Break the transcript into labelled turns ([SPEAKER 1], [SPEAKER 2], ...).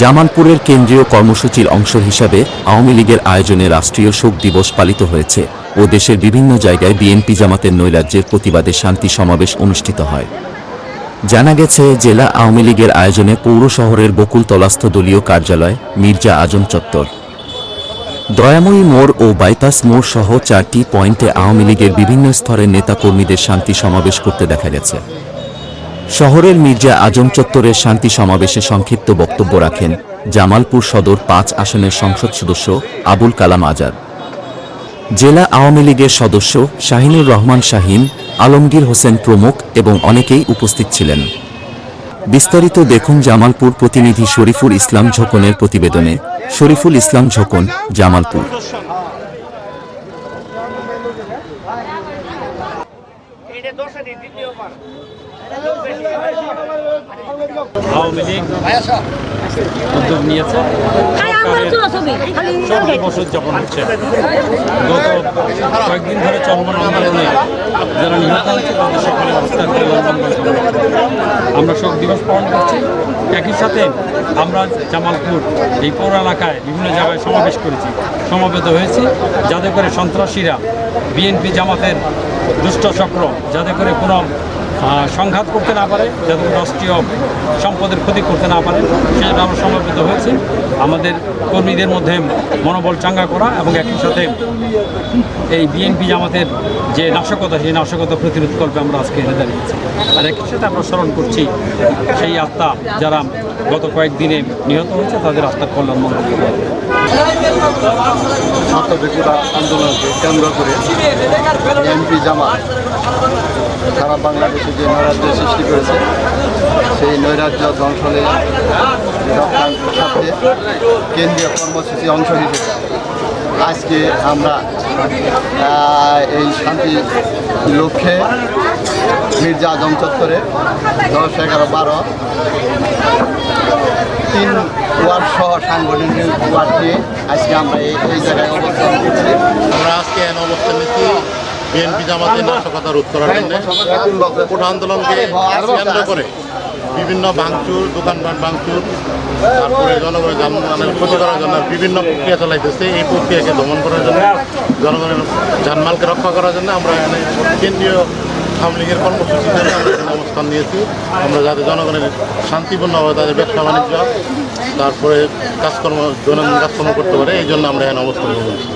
[SPEAKER 1] জামালপুরের কেন্দ্রীয় কর্মসূচির অংশ হিসাবে আওয়ামী লীগের আয়োজনে রাষ্ট্রীয় শোক দিবস পালিত হয়েছে ও দেশের বিভিন্ন জায়গায় বিএনপি জামাতের নৈরাজ্যের প্রতিবাদে শান্তি সমাবেশ অনুষ্ঠিত হয়। জানা গেছে, জেলা আওয়ামী লীগের আয়োজনে পৌর শহরের বকুলতলাস্থ দলীয় কার্যালয়, মির্জা আজম চত্বর। দয়াময়ী মোড় ও বাইপাস মোড় সহ চারটি পয়েন্টে আওয়ামী লীগের বিভিন্ন স্তরের নেতাকর্মীদের শান্তি সমাবেশ করতে দেখা গেছে। শহরের মির্জা আজম চত্বরের শান্তি সমাবেশে সংক্ষিপ্ত বক্তব্য রাখেন জামালপুর সদর পাঁচ আসনের সংসদ সদস্য আবুল কালাম আজাদ। জেলা আওয়ামী লীগের সদস্য শাহিনুর রহমান শাহিন, আলমগীর হোসেন প্রমুখ এবং অনেকেই উপস্থিত ছিলেন। বিস্তারিত দেখুন জামালপুর প্রতিনিধি শরীফুল ইসলাম ঝোকনের প্রতিবেদনে। শরীফুল ইসলাম ঝোকন, জামালপুর
[SPEAKER 2] এটা দশে দিন দ্বিতীয় পার
[SPEAKER 3] আওয়ামী লীগ উদ্যোগ নিয়েছে। হচ্ছে। গত কয়েকদিন ধরে চলমান আন্দোলনে যারা নিহত হয়েছে তাদের সকলের অবস্থান আমরা শোক দিবস পালন করছি। একই সাথে আমরা জামালপুর এই পৌর এলাকায় বিভিন্ন জায়গায় সমাবেশ করেছি। সমাবেত হয়েছি। যাতে করে সন্ত্রাসীরা বিএনপি জামাতের দুষ্ট চক্র যাতে করে কোনো সংঘাত করতে না পারে, যাতে রাষ্ট্রীয় সম্পদের ক্ষতি করতে না পারে সেজন্য আমরা সমবেত হয়েছি। আমাদের কর্মীদের মধ্যে মনোবল চাঙ্গা করা এবং একই সাথে এই বিএনপি জামাতের যে নাশকতা, সেই নাশকতা প্রতিরোধ করবে আমরা আজকে এনে দাঁড়িয়েছি। আর একই সাথে আমরা স্মরণ করছি সেই আত্মা যারা গত কয়েকদিনে নিহত হয়েছে, তাদের আত্মার কল্যাণ মঙ্গল করবে।
[SPEAKER 4] ছাত্র বেকুরা আন্দোলনকে কেন্দ্র করে এমপি জামাত সারা বাংলাদেশে যে নৈরাজ্য সৃষ্টি করেছে, সেই নৈরাজ্য রক্ষার সাথে কেন্দ্রীয় কর্মসূচি অংশ হিসেবে আজকে আমরা এই শান্তি লক্ষ্যে মির্জা আজম চত্বরে দশ এগারো বারো তিন ওয়ার্ড সহ সাংগঠনিক ওয়ার্ড নিয়ে আজকে আমরা এই জায়গায় অবস্থান করছি।
[SPEAKER 5] আমরা আজকে অবস্থান নিচ্ছি বিএনপি জামাতের নাশকতা রোধ করার জন্য। কোটা আন্দোলনকে কেন্দ্র করে বিভিন্ন ভাঙচুর, দোকানপাট ভাঙচুর, তারপরে জনগণের যানবাহনের ক্ষতি করার জন্য বিভিন্ন প্রক্রিয়া চালাইতেছে। এই প্রক্রিয়াকে দমন করার জন্য জনগণের জানমালকে রক্ষা করার জন্য আমরা এখানে কেন্দ্রীয় আওয়ামী লীগের কর্মসূচি অবস্থান নিয়েছি। আমরা যাতে জনগণের শান্তিপূর্ণভাবে তাদের ব্যবসা বাণিজ্য, তারপরে কাজকর্ম, দৈনন্দিন কাজকর্ম করতে পারে, এই জন্য আমরা এখানে অবস্থান করছি